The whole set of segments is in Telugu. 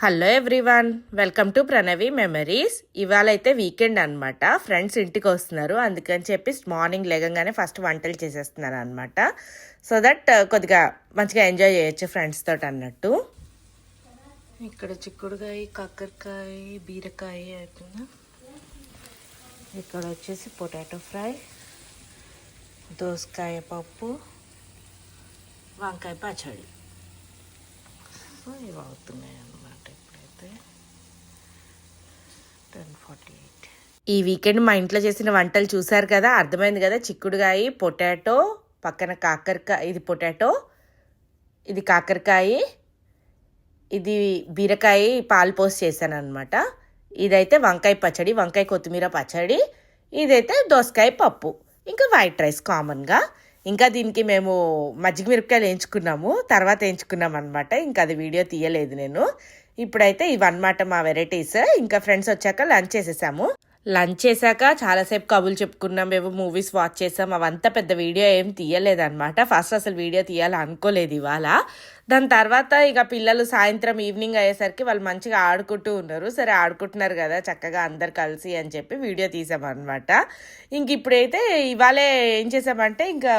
Hello everyone welcome to Pranavi memories ఇవాళ అయితే వీకెండ్ అనమాట ఫ్రెండ్స్ ఇంటికి వస్తున్నారు. అందుకని చెప్పి మార్నింగ్ లేగంగానే ఫస్ట్ వంటలు చేసేస్తున్నారు అనమాట సో దట్ కొద్దిగా మంచిగా ఎంజాయ్ చేయొచ్చు ఫ్రెండ్స్ తోటి అన్నట్టు. ఇక్కడ చిక్కుడుకాయ కాకరకాయ బీరకాయ అవుతుంది ఇక్కడ వచ్చేసి పొటాటో ఫ్రై దోసకాయ పప్పు వంకాయ పచ్చడి. సో ఇవి అవుతున్నాయి టెన్ ఫార్టీ ఎయిట్. ఈ వీకెండ్ మా ఇంట్లో చేసిన వంటలు చూసారు కదా? అర్థమైంది కదా? చిక్కుడుగాయ పొటాటో పక్కన కాకరకాయ ఇది పొటాటో ఇది కాకరకాయ ఇది బీరకాయ పాలు పోసి చేశాను అనమాట ఇదైతే వంకాయ పచ్చడి వంకాయ కొత్తిమీర పచ్చడి ఇదైతే దోసకాయ పప్పు. ఇంకా వైట్ రైస్ కామన్గా. ఇంకా దీనికి మేము మజ్జిగ మిరపకాయలు వేయించుకున్నాము. తర్వాత వేయించుకున్నాం అనమాట ఇంకా అది వీడియో తీయలేదు నేను. ఇప్పుడైతే ఇవన్నమాట మా వెరైటీస్. ఇంకా ఫ్రెండ్స్ వచ్చాక లంచ్ చేసేసాము. లంచ్ చేశాక చాలాసేపు కబులు చెప్పుకున్నాం మేము మూవీస్ వాచ్ చేసాం అవంతా పెద్ద వీడియో ఏం తీయలేదన్నమాట. ఫస్ట్ అసలు వీడియో తీయాలి అనుకోలేదు ఇవాళ. దాని తర్వాత ఇక పిల్లలు సాయంత్రం ఈవినింగ్ అయ్యేసరికి వాళ్ళు మంచిగా ఆడుకుంటూ ఉన్నారు. సరే ఆడుకుంటున్నారు కదా చక్కగా అందరు కలిసి అని చెప్పి వీడియో తీసామన్నమాట. ఇంక ఇప్పుడైతే ఇవాళే ఏం చేసామంటే ఇంకా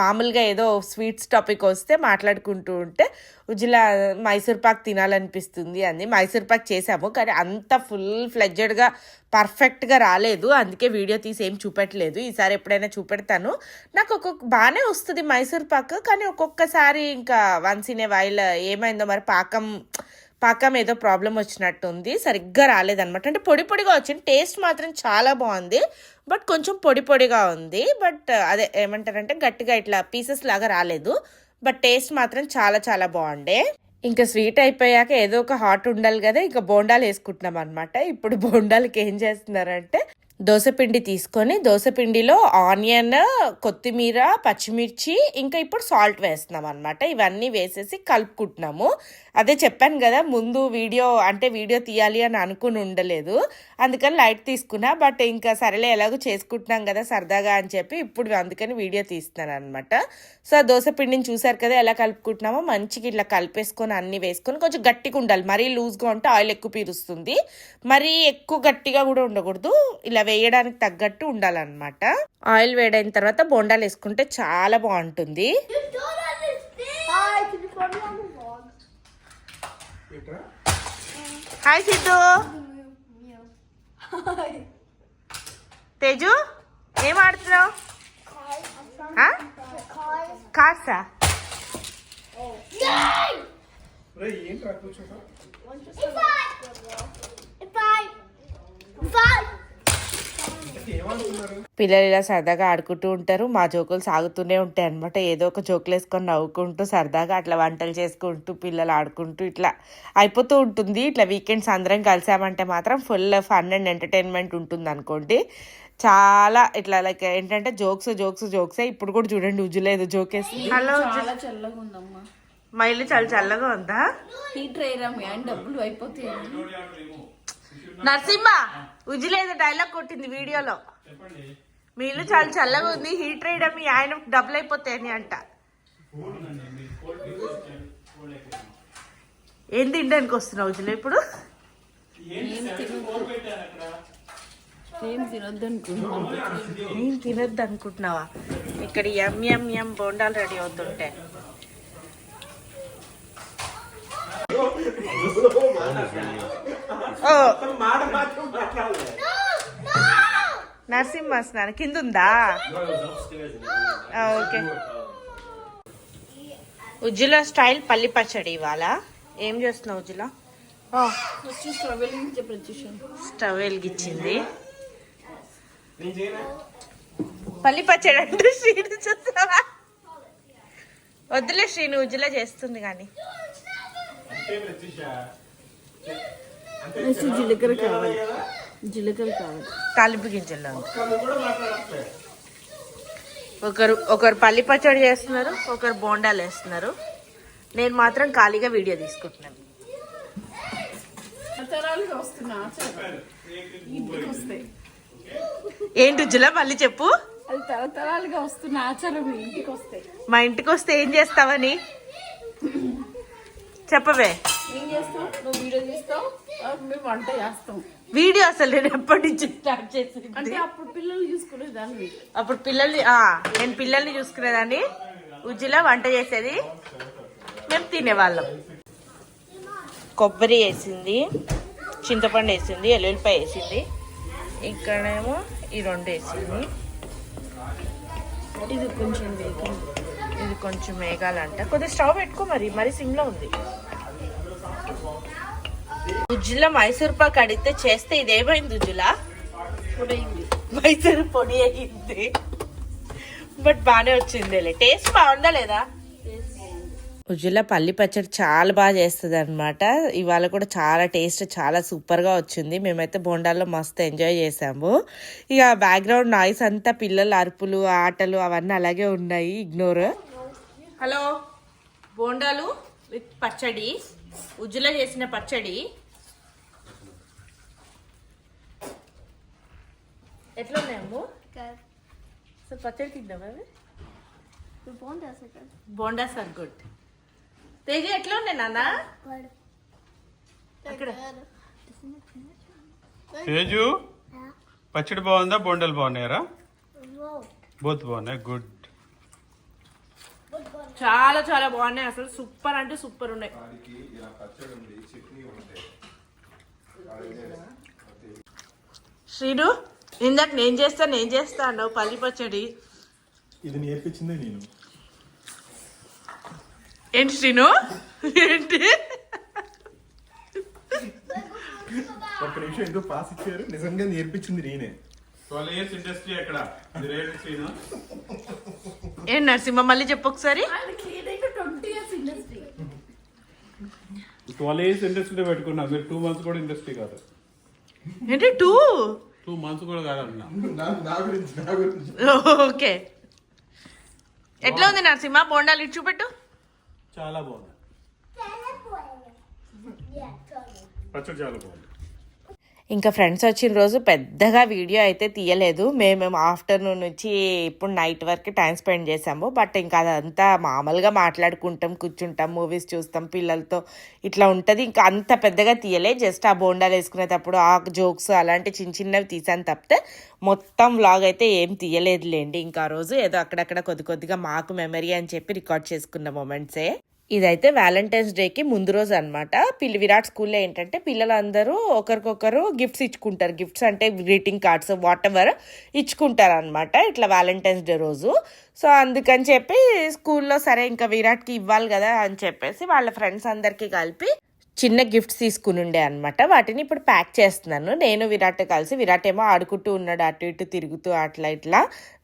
మామూలుగా ఏదో స్వీట్స్ టాపిక్ వస్తే మాట్లాడుకుంటూ ఉంటే ఉజ్జిలా మైసూర్ పాక్ తినాలనిపిస్తుంది అంది మైసూర్ పాక్ చేసాము. కానీ అంత ఫుల్ ఫ్లెడ్జెడ్గా పర్ఫెక్ట్గా రాలేదు. అందుకే వీడియో తీసి ఏం చూపెట్టలేదు. ఈసారి ఎప్పుడైనా చూపెడతాను. నాకు ఒక్కొక్క బాగానే వస్తుంది మైసూర్ పాక్. కానీ ఒక్కొక్కసారి ఇంకా వన్స్ తినే ఏ ఏమైందో మరి పాకం పాకం ఏదో ప్రాబ్లం వచ్చినట్టుంది సరిగ్గా రాలేదనమాట అంటే పొడి పొడిగా వచ్చింది టేస్ట్ మాత్రం చాలా బాగుంది బట్ కొంచెం పొడి పొడిగా ఉంది. బట్ అదే ఏమంటారంటే గట్టిగా ఇట్లా పీసెస్ లాగా రాలేదు బట్ టేస్ట్ మాత్రం చాలా చాలా బాగుండే. ఇంకా స్వీట్ అయిపోయాక ఏదో ఒక హాట్ ఉండాలి కదా ఇంకా బోండాలు వేసుకుంటున్నాం అనమాట ఇప్పుడు బోండాలకి ఏం చేస్తున్నారంటే దోసపిండి తీసుకొని దోసపిండిలో ఆనియన్ కొత్తిమీర పచ్చిమిర్చి ఇంకా ఇప్పుడు సాల్ట్ వేస్తున్నాం అనమాట ఇవన్నీ వేసేసి కలుపుకుంటున్నాము. అదే చెప్పాను కదా ముందు వీడియో అంటే వీడియో తీయాలి అని అనుకుని ఉండలేదు. అందుకని లైట్ తీసుకున్నా బట్ ఇంకా సరేలే ఎలాగో చేసుకుంటున్నాం కదా సరదాగా అని చెప్పి ఇప్పుడు అందుకని వీడియో తీస్తున్నాను అనమాట సో ఆ పిండిని చూసారు కదా ఎలా కలుపుకుంటున్నామో మంచిగా ఇట్లా కలిపేసుకొని అన్ని వేసుకొని కొంచెం గట్టిగా ఉండాలి. మరీ లూజ్గా ఉంటే ఆయిల్ ఎక్కువ పీరుస్తుంది. మరీ ఎక్కువ గట్టిగా కూడా ఉండకూడదు. ఇలా వేయడానికి తగ్గట్టు ఉండాలన్నమాట ఆయిల్ వేడైన తర్వాత బోండాలు వేసుకుంటే చాలా బాగుంటుంది? హాయ్ సిద్ధు. తేజు ఏం ఆడుతున్నావు. కార్సా Nine! పిల్లలు ఇలా సరదాగా ఆడుకుంటూ ఉంటారు. మా జోకులు సాగుతూనే ఉంటాయి అనమాట ఏదో ఒక జోకులు వేసుకొని నవ్వుకుంటూ సరదాగా అట్లా వంటలు చేసుకుంటూ పిల్లలు ఆడుకుంటూ ఇట్లా అయిపోతూ ఉంటుంది. ఇట్లా వీకెండ్స్ అందరం కలిసామంటే మాత్రం ఫుల్ ఫన్ అండ్ ఎంటర్టైన్మెంట్ ఉంటుంది అనుకోండి. చాలా ఇట్లా లైక్ ఏంటంటే జోక్స్ జోక్స్ జోక్సే ఇప్పుడు కూడా చూడండి ఉజ్జులేదు జోకేసి హలో చాలా చల్లగా ఉందమ్మా. మా ఇల్లు చాలా చల్లగా ఉందా? అని డబ్బులు అయిపోతాయి? నరసింహ ఉజ్జులేదు డైలాగ్ కొట్టింది వీడియోలో. మీ ఇల్లు చాలా చల్లగా ఉంది హీటర్ వేయడం మీ ఆయన డబ్బులు అయిపోతాయని అంట. ఏం తినడానికి వస్తున్నావు ఉజ్జులు ఇప్పుడు? ఏం తినొద్దు తినొద్దు అనుకుంటున్నావా ఇక్కడ ఎం ఎం ఎం బోండాలు రెడీ అవుతుంటే. నరసింహ స్నానం. కింద ఉందా ఆ, ఓకే. ఉజ్జుల స్టైల్ పల్లి పచ్చడి ఇవాళ. ఏం చేస్తున్నావు ఉజ్జుల? స్టవ్ వెలిగించింది. పల్లి పచ్చడి అంటే శ్రీను చూస్తావా? వద్దులే శ్రీను ఉజ్జుల చేస్తుంది కానీ. నెక్స్ట్ జీలకర్ర కావాలి. జీలకర్ర కావాలి. తాలింపు గింజల్లో మాట్లాడట్లే ఒకరు ఒకరు పల్లి పచ్చడి చేస్తున్నారు ఒకరు బోండాలు వేస్తున్నారు. నేను మాత్రం ఖాళీగా వీడియో తీసుకుంటున్నాను. ఏంటి ఉజ్జుల మళ్ళీ చెప్పు. అది తరతరాలుగా వస్తున్న ఆచారం ఇంటికి వస్తాయి మా ఇంటికి వస్తే ఏం చేస్తావని? చెప్పవే. ఏం చేస్తావు? నువ్వు వీడియో తర్వాత మేము వంట చేస్తాం. వీడియో అసలు నేను ఎప్పటి నుంచి స్టార్ట్ అంటే అప్పుడు పిల్లలు చూసుకునే దాన్ని అప్పుడు పిల్లల్ని నేను పిల్లల్ని చూసుకునేదాన్ని. ఉజ్జిలో వంట చేసేది. మేము తినేవాళ్ళం. కొబ్బరి వేసింది చింతపండు వేసింది ఎల్లుల్లిపాయ వేసింది. ఇక్కడేమో ఈ రెండు వేసింది. ఇది కొంచెం ఇది కొంచెం మేఘాలంట. కొద్దిగా స్టవ్ పెట్టుకో మరి మరి సిమ్లో ఉంది. ఉజ్జుల మైసూర్ పాక్ అడిగితే చేస్తే ఇదేమైంది ఉజ్జులా? మైసూర్ పొడి అయింది బట్ బాగానే వచ్చింది టేస్ట్ బాగుందా లేదా? ఉజ్జుల పల్లి పచ్చడి చాలా బాగా చేస్తుంది అనమాట ఇవాళ కూడా చాలా టేస్ట్ చాలా సూపర్గా వచ్చింది. మేమైతే బోండాల్లో మస్తు ఎంజాయ్ చేసాము ఇక బ్యాక్గ్రౌండ్ నాయిస్ అంతా పిల్లల అరుపులు ఆటలు అవన్నీ అలాగే ఉన్నాయి. ఇగ్నోర్. హలో బోండాలు విత్ పచ్చడి. ఉజ్జుల చేసిన పచ్చడి. ఎట్లా ఉన్నాయమ్ము Good. సో పచ్చడి తిందామా. Bondas are good. తేజ ఎట్లా ఉన్నాయి నాన్న. అక్కడ. తేజు? పచ్చడి బాగుందా? బొండలు బాగున్నాయరా. బోత్ బాగున్నాయి. గుడ్. చాలా చాలా బాగున్నాయి. అసలు సూపర్ అంటే సూపర్ ఉన్నాయి. శ్రీను ఇందాక నేను చేస్తా నేను చేస్తా అన్నావు పల్లి పచ్చడి. ఇది నేర్పించిందే నేను. ఏంటి శ్రీను? ఏంటి? ఒక్క నిమిషం ఎందుకు పాస్ ఇచ్చారు. నిజంగా నేర్పించింది నేనే. ట్వెల్వ్ ఇయర్స్ ఇండస్ట్రీ ఎక్కడ ఏం నరసింహ మళ్ళీ చెప్పు ఒకసారి. ట్వెల్వ్ ఇయర్స్ ఇండస్ట్రీ పెట్టుకున్నా. మీరు టూ మంత్స్ కూడా ఇండస్ట్రీ కాదు. ఏంటి టూ? టూ మంత్స్ కూడా కాదన్నా. ఓకే. ఎట్లా ఉంది నరసింహ? బోండాలు ఇటు చూపెట్టు. చాలా బాగుంది. పచ్చడి చాలా బాగుంది. ఇంకా ఫ్రెండ్స్ వచ్చిన రోజు పెద్దగా వీడియో అయితే తీయలేదు. మేము ఆఫ్టర్నూన్ నుంచి ఇప్పుడు నైట్ వరకు టైం స్పెండ్ చేసాము బట్ ఇంకా అదంతా మామూలుగా మాట్లాడుకుంటాం కూర్చుంటాం మూవీస్ చూస్తాం పిల్లలతో ఇట్లా ఉంటుంది. ఇంకా అంత పెద్దగా తీయలే. జస్ట్ ఆ బోండాలు వేసుకునేటప్పుడు ఆ జోక్స్ అలాంటి చిన్న చిన్నవి తీసాను తప్పితే మొత్తం వ్లాగ్ అయితే ఏం తీయలేదులేండి. ఇంకా ఆ రోజు ఏదో అక్కడక్కడ కొద్ది కొద్దిగా మాకు మెమరీ అని చెప్పి రికార్డ్ చేసుకున్న మూమెంట్సే ఇదైతే వ్యాలంటైన్స్ డేకి ముందు రోజు అనమాట పిల్లి విరాట్ స్కూల్లో ఏంటంటే పిల్లలందరూ ఒకరికొకరు గిఫ్ట్స్ ఇచ్చుకుంటారు. గిఫ్ట్స్ అంటే గ్రీటింగ్ కార్డ్స్ వాట్ ఎవర్ ఇచ్చుకుంటారు అనమాట ఇట్లా వ్యాలంటైన్స్ డే రోజు. సో అందుకని చెప్పి స్కూల్లో సరే ఇంకా విరాట్కి ఇవ్వాలి కదా అని చెప్పేసి వాళ్ళ ఫ్రెండ్స్ అందరికీ కలిపి చిన్న గిఫ్ట్స్ తీసుకుని ఉండే అనమాట వాటిని ఇప్పుడు ప్యాక్ చేస్తున్నాను. నేను విరాట్ కలిసి విరాట్ ఏమో ఆడుకుంటూ ఉన్నాడు అటు ఇటు తిరుగుతూ అట్లా ఇట్లా.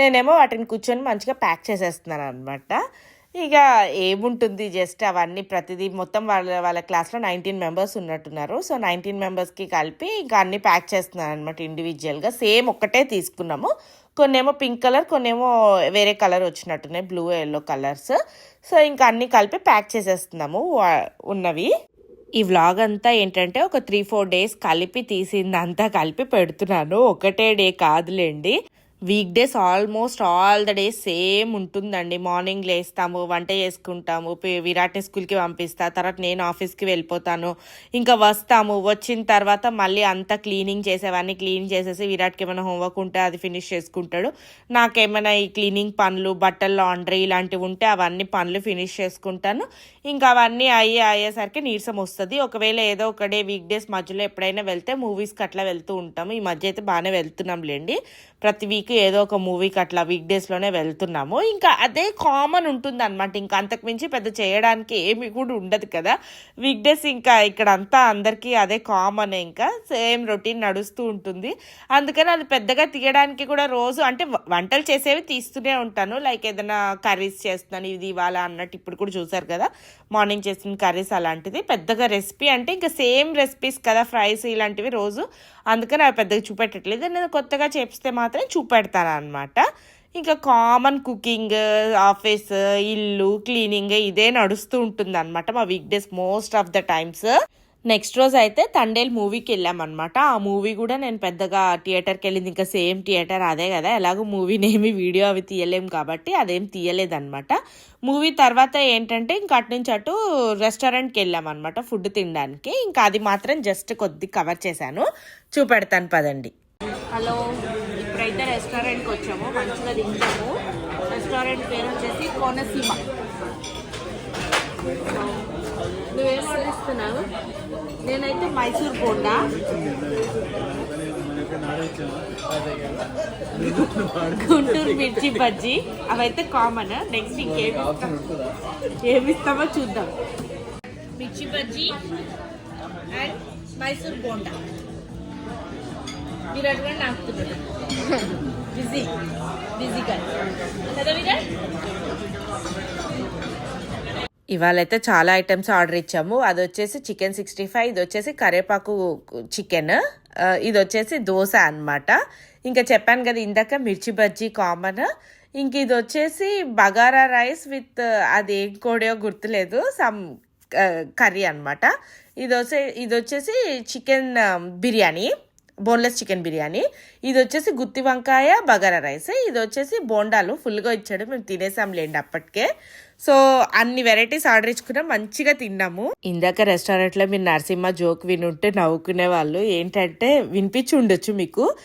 నేనేమో వాటిని కూర్చొని మంచిగా ప్యాక్ చేసేస్తున్నాను అనమాట ఇక ఏముంటుంది? జస్ట్ అవన్నీ ప్రతిదీ మొత్తం వాళ్ళ వాళ్ళ క్లాస్లో నైన్టీన్ మెంబర్స్ ఉన్నట్టున్నారు. సో నైన్టీన్ మెంబర్స్కి కలిపి ఇంకా అన్నీ ప్యాక్ చేస్తున్నారు అనమాట ఇండివిజువల్గా సేమ్ ఒక్కటే తీసుకున్నాము. కొన్నేమో పింక్ కలర్ కొన్నేమో వేరే colour వచ్చినట్టున్నాయి. Blue yellow colours. So ఇంకా అన్నీ కలిపి ప్యాక్ చేసేస్తున్నాము ఉన్నవి. ఈ వ్లాగ్ అంతా ఏంటంటే ఒక త్రీ ఫోర్ డేస్ కలిపి తీసిందంతా కలిపి పెడుతున్నాను. ఒకటే డే కాదులేండి. Week days almost all the days same ఉంటుందండి. మార్నింగ్ లేస్తాము వంట చేసుకుంటాము విరాట్ని స్కూల్కి పంపిస్తా తర్వాత నేను ఆఫీస్కి వెళ్ళిపోతాను ఇంకా వస్తాము. వచ్చిన తర్వాత మళ్ళీ అంతా క్లీనింగ్ చేసేవన్నీ క్లీన్ చేసేసి విరాట్కి ఏమైనా హోంవర్క్ ఉంటే అది ఫినిష్ చేసుకుంటాడు. నాకేమైనా ఈ క్లీనింగ్ పనులు బట్టలు లాండ్రీ ఇలాంటివి ఉంటే అవన్నీ పనులు ఫినిష్ చేసుకుంటాను. ఇంకా అవన్నీ అయ్యి అయ్యేసరికి నీరసం వస్తుంది. ఒకవేళ ఏదో ఒక డే వీక్ డేస్ మధ్యలో ఎప్పుడైనా వెళ్తే మూవీస్కి అట్లా వెళ్తూ ఉంటాము. ఈ మధ్య అయితే బాగానే వెళ్తున్నాంలేండి. ప్రతి వీక్ ఏదో ఒక మూవీకి అట్లా వీక్ డేస్లోనే వెళ్తున్నాము. ఇంకా అదే కామన్ ఉంటుంది అనమాట ఇంకా అంతకుమించి పెద్ద చేయడానికి ఏమి కూడా ఉండదు కదా. వీక్ డేస్ ఇంకా ఇక్కడ అంతా అందరికీ అదే కామన్ ఇంకా. సేమ్ రొటీన్ నడుస్తూ ఉంటుంది. అందుకని అది పెద్దగా తీయడానికి కూడా రోజు అంటే వంటలు చేసేవి తీస్తూనే ఉంటాను. లైక్ ఏదైనా కర్రీస్ చేస్తున్నాను ఇది ఇవాళ అన్నట్టు ఇప్పుడు కూడా చూసారు కదా. మార్నింగ్ చేసిన కర్రీస్ అలాంటిది. పెద్దగా రెసిపీ అంటే ఇంకా సేమ్ రెసిపీస్ కదా ఫ్రైస్ ఇలాంటివి రోజు అందుకని అవి పెద్దగా చూపెట్టట్లేదు. నేను కొత్తగా చేపిస్తే మాత్రం చూపెడతాను అనమాట ఇంకా కామన్ కుకింగ్ ఆఫీస్ ఇల్లు క్లీనింగ్ ఇదే నడుస్తూ ఉంటుంది అనమాట మా week days most of the times next రోజు అయితే తండేల్ మూవీకి వెళ్ళామన్నమాట. ఆ మూవీ కూడా నేను పెద్దగా థియేటర్కి వెళ్ళింది. ఇంకా సేమ్ థియేటర్ అదే కదా. ఎలాగో మూవీని ఏమి వీడియో అవి తీయలేము కాబట్టి అదేం తీయలేదన్నమాట. మూవీ తర్వాత ఏంటంటే ఇంకా అటు నుంచి అటు రెస్టారెంట్కి వెళ్ళామన్నమాట ఫుడ్ తినడానికి. ఇంకా అది మాత్రం జస్ట్ కొద్ది కవర్ చేశాను. చూపెడతాను పదండి. హలో ఇప్పుడైతే రెస్టారెంట్కి వచ్చాము. మంచిగా తింటాము. రెస్టారెంట్ పేరు వచ్చేసి కోనసీమ. నువ్వేం నేనైతే మైసూర్ బోండా. గుంటూరు మిర్చి బజ్జీ. అవైతే కామన్ నెక్స్ట్ ఇంకేమి ఇస్తాం? ఏమి ఇస్తామో చూద్దాం. మిర్చి బజ్జీ అండ్ మైసూర్ బోండా. విరాట్ కూడా నాకుతున్నాడు బిజీ బిజీగా కదా విరాట్ ఇవాళైతే చాలా ఐటమ్స్ ఆర్డర్ ఇచ్చాము. అది వచ్చేసి చికెన్ సిక్స్టీ ఫైవ్ ఇది వచ్చేసి కరేపాకు చికెన్ ఇది వచ్చేసి దోశ అన్నమాట. ఇంకా చెప్పాను కదా ఇందాక మిర్చి బజ్జీ కామన్. ఇంక ఇది వచ్చేసి బగారా రైస్ విత్ అది ఏం కోడియో గుర్తులేదు సమ్ కర్రీ అనమాట ఇది వచ్చే ఇది వచ్చేసి chicken biryani boneless chicken biryani. ఇది వచ్చేసి గుత్తి వంకాయ బగారా రైస్. ఇది వచ్చేసి బోండాలు. ఫుల్గా ఇచ్చాడు. మేము తినేసాం లేండి అప్పటికే. సో అన్ని వెరైటీస్ ఆర్డర్ ఇచ్చుకున్నాం మంచిగా తిన్నాము. ఇందాక రెస్టారెంట్లో మీరు నరసింహ జోక్ వినుంటే నవ్వుకునే వాళ్ళు ఏంటంటే వినిపించి ఉండొచ్చు మీకు.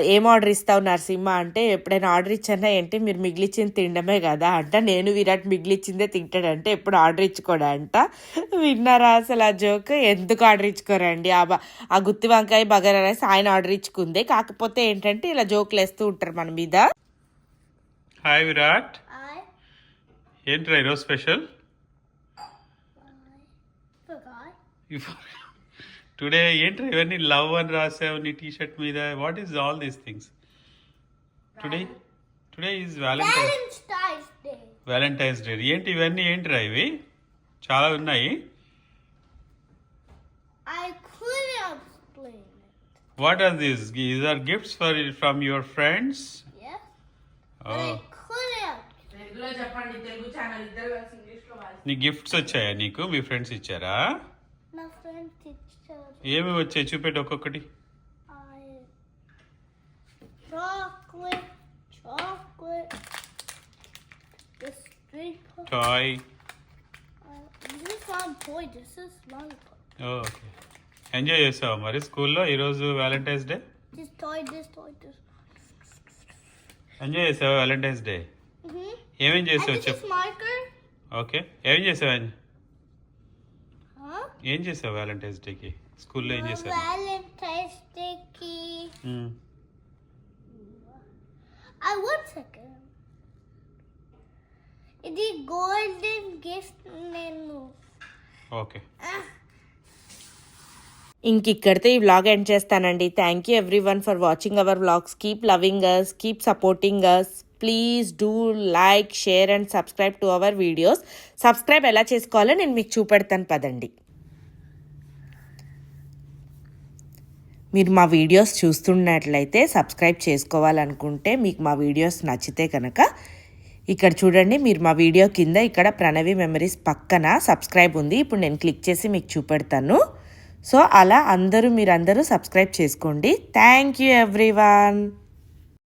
ఏం ఆర్డర్ ఇస్తావు నరసింహ అంటే ఎప్పుడైనా ఆర్డర్ ఇచ్చానా ఏంటి? మీరు మిగిలిచ్చింది తినడమే కదా అంట. నేను విరాట్ మిగిలిచ్చిందే తింటాడంటే ఎప్పుడు ఆర్డర్ ఇచ్చుకోడా అంట. విన్నారా అసలు ఆ జోక్? ఎందుకు ఆర్డర్ ఇచ్చుకోరండి? ఆ బ- ఆ గుత్తి వంకాయ బగారా రైస్ ఆయన ఆర్డర్ ఇచ్చుకుందే. కాకపోతే ఏంటంటే ఇలా జోకులు వేస్తూ ఉంటారు మన మీద. హాయ్ విరాట్ I ఏంట్రా ఈరోజు స్పెషల్? Forgot. టుడే ఏంట్రా ఇవన్నీ లవ్ అని రాసావు నీ టీ షర్ట్ మీద. What is all these things today today is Valentine Valentine's Day. Valentine's day ఏంటి ఇవన్నీ? ఏంటిరా ఇవి? చాలా ఉన్నాయి. I couldn't explain it. What are these these are gifts for from your friends Yes? నీ గిఫ్ట్స్ వచ్చాయా నీకు? మీ ఫ్రెండ్స్ ఇచ్చారా? ఏమి వచ్చాయి? చూపెట్టు ఒక్కొక్కటి. టాయ్. ఎంజాయ్ చేసావు మరి స్కూల్లో ఈరోజు వ్యాలంటైన్స్ డే? ఎంజాయ్ చేసావు వ్యాలంటైన్స్ డే? ఏమేం And చేసావు చెప్పు. ఓకే. ఏం చేసావు? ఏం చేసావు వ్యాలంటైన్స్ డేకి స్కూల్లో ఏం చేసావు? Valentine's Day key. మ్మ్. I one second. ఇది గోల్డెన్ గిఫ్ట్ నేను ఓకే ఇంక ఇక్కడితో ఈ వ్లాగ్ ఎండ్ చేస్తానండి. Thank you everyone for watching our vlogs keep loving us keep supporting us please do like share and subscribe to our videos subscribe ఎలా చేసుకోవాలో నేను మీకు చూపెడతాను పదండి. మీరు మా వీడియోస్ చూస్తున్నట్లయితే సబ్స్క్రైబ్ చేసుకోవాలనుకుంటే మీకు మా వీడియోస్ నచ్చితే కనుక ఇక్కడ చూడండి మీరు మా వీడియో కింద ఇక్కడ ప్రణవి మెమరీస్ పక్కన సబ్స్క్రైబ్ ఉంది. ఇప్పుడు నేను క్లిక్ చేసి మీకు చూపెడతాను. సో అలా అందరూ మీరందరూ సబ్స్క్రైబ్ చేసుకోండి. Thank you everyone